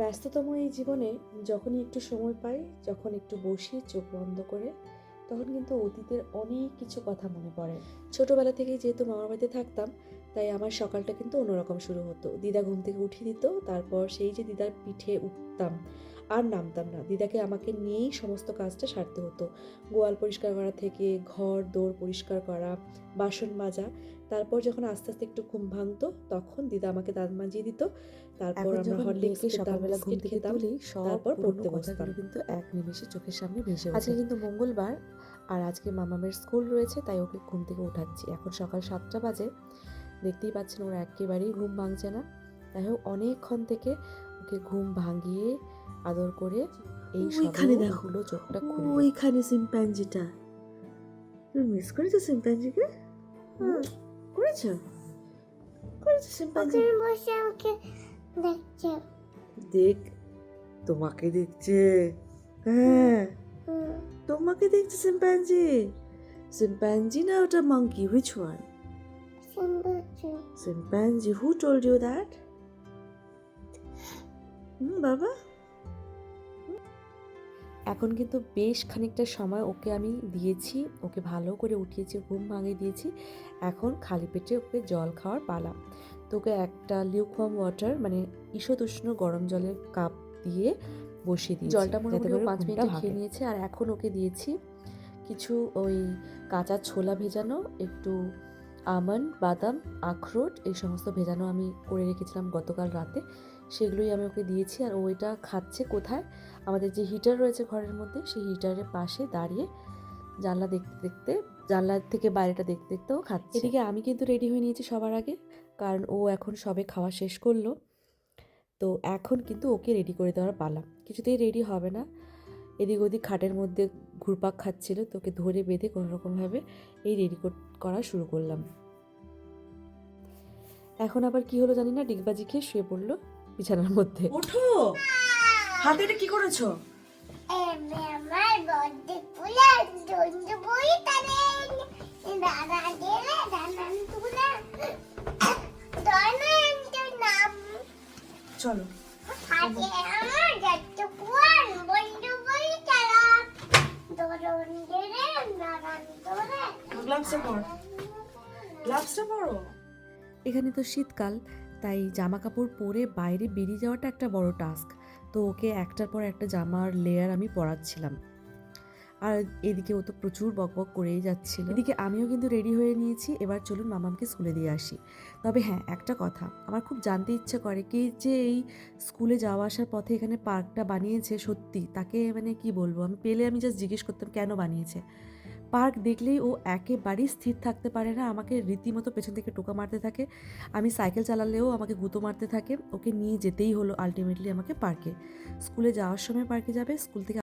ব্যস্ততম এই জীবনে যখনই একটু সময় পাই, যখন একটু বসি চোখ বন্ধ করে, তখন কিন্তু অতীতের অনেক কিছু কথা মনে পড়ে। ছোটোবেলা থেকেই যেহেতু মামার বাড়িতে থাকতাম, তাই আমার সকালটা কিন্তু অন্যরকম শুরু হতো। দিদা ঘুম থেকে উঠিয়ে দিত, তারপর সেই যে দিদার পিঠে উঠতাম আর নামতাম না। দিদাকে আমাকে নিয়েই সমস্ত কাজটা সারতে হতো। গোয়াল পরিষ্কার করা থেকে ঘর দৌড় পরিষ্কার করা বাসন মাজা তারপর যখন আস্তে আস্তে একটু ঘুম ভাঙতো তখন দিদা আমাকে দাঁত মাজিয়ে দিত। তারপর আমরা হরলিক্স সকালবেলা ঘুম থেকে তুলি তারপর পড়তে বসতাম। কিন্তু এক নিমেষে চোখের সামনে ভেসে আজকে কিন্তু মঙ্গলবার আর আজকে মামামের স্কুল রয়েছে তাই ওকে ঘুম থেকে উঠাচ্ছি। এখন সকাল সাতটা বাজে। দেখতেই পাচ্ছেন ওর একেবারেই ঘুম ভাঙছে না। যাই হোক অনেকক্ষণ থেকে ওকে ঘুম ভাঙিয়ে আদর করে এই ওইখানে দেখো। চোখটা খুলে ওইখানে সিম্প্যাঞ্জিটা তুমি মিস করেছ সিম্প্যাঞ্জিকে। করেছ? করেছ সিম্প্যাঞ্জি বসে আমাকে দেখছে। দেখ তোমাকে দেখছে। হ্যাঁ। তোমাকে দেখছে সিম্প্যাঞ্জি সিম্প্যাঞ্জি না ওটা মাঙ্কি হুইচ ওয়ান সুন্দর্য Chimpanzee, who told you that? হুম বাবা। এখন কিন্তু বেশ খানিকটা সময় ওকে আমি দিয়েছি। ওকে ভালো করে উঠিয়েছি ঘুম ভাঙিয়ে দিয়েছি। এখন খালি পেটে ওকে জল খাওয়ার পালা। তো ওকে একটা লিউকওয়ার্ম ওয়াটার মানে ঈষৎ উষ্ণ গরম জলের কাপ দিয়ে বসিয়ে দিয়েছি। জলটা ও করে পাঁচ মিনিট খেয়ে নিয়েছে। আর এখন ওকে দিয়েছি কিছু ওই কাঁচা ছোলা ভেজানো একটু আমন্ড বাদাম, আখরোট এই সমস্ত ভেজানো আমি করে রেখেছিলাম গতকাল রাতে। সেগুলোই আমি ওকে দিয়েছি আর ও এটা খাচ্ছে কোথায়? আমাদের যে হিটার রয়েছে ঘরের মধ্যে, সেই হিটারের পাশে দাঁড়িয়ে জানলা দেখতে দেখতে, জানলা থেকে বাইরেটা দেখতে দেখতেও খাচ্ছে। এদিকে আমি কিন্তু রেডি হয়ে নিয়েছি সবার আগে, কারণ ও এখন সবে খাওয়া শেষ করল। তো এখন কিন্তু ওকে রেডি করে দেওয়ার পালা। কিছুতেই রেডি হবে না। এদিক ওদিক খাটের মধ্যে ঘুরপাক খাচ্ছিল তোকে ধরে বেঁধে কোনো রকমভাবে এই রেডি করা শুরু করলাম। এখন আবার কি হলো জানি না ডিগবাজি খেয়ে শুয়ে পড়ল বিছানার মধ্যে। ওঠো! হাতে এটা কি করেছ? এমনি এখানে তো শীতকাল, তাই জামা কাপড় পরে বাইরে বেরিয়ে যাওয়াটা একটা বড় টাস্ক। তো ওকে একটার পর একটা জামার লেয়ার আমি পরাচ্ছিলাম। আর এদিকে ও তো প্রচুর বকবক করেই যাচ্ছিল। এদিকে আমিও কিন্তু রেডি হয়ে নিয়েছি, এবার চলুন মামামকে স্কুলে দিয়ে আসি। তবে হ্যাঁ একটা কথা, আমার খুব জানতে ইচ্ছে করে কি যে এই স্কুলে যাওয়া আসার পথে এখানে পার্কটা বানিয়েছে সত্যি? তাকে মানে কি বলব? আমি পেলে আমি জাস্ট জিজ্ঞেস করতাম, কেন বানিয়েছে? পার্ক দেখলেই ও একেবারেই স্থির থাকতে পারে না, আমাকে রীতিমতো পেছন থেকে টোকা মারতে থাকে। আমি সাইকেল চালালেও আমাকে গুঁতো মারতে থাকে। ওকে নিয়ে যেতেই হলো আলটিমেটলি আমাকে পার্কে। স্কুলে যাওয়ার সময় পার্কে যাবে, স্কুল থেকে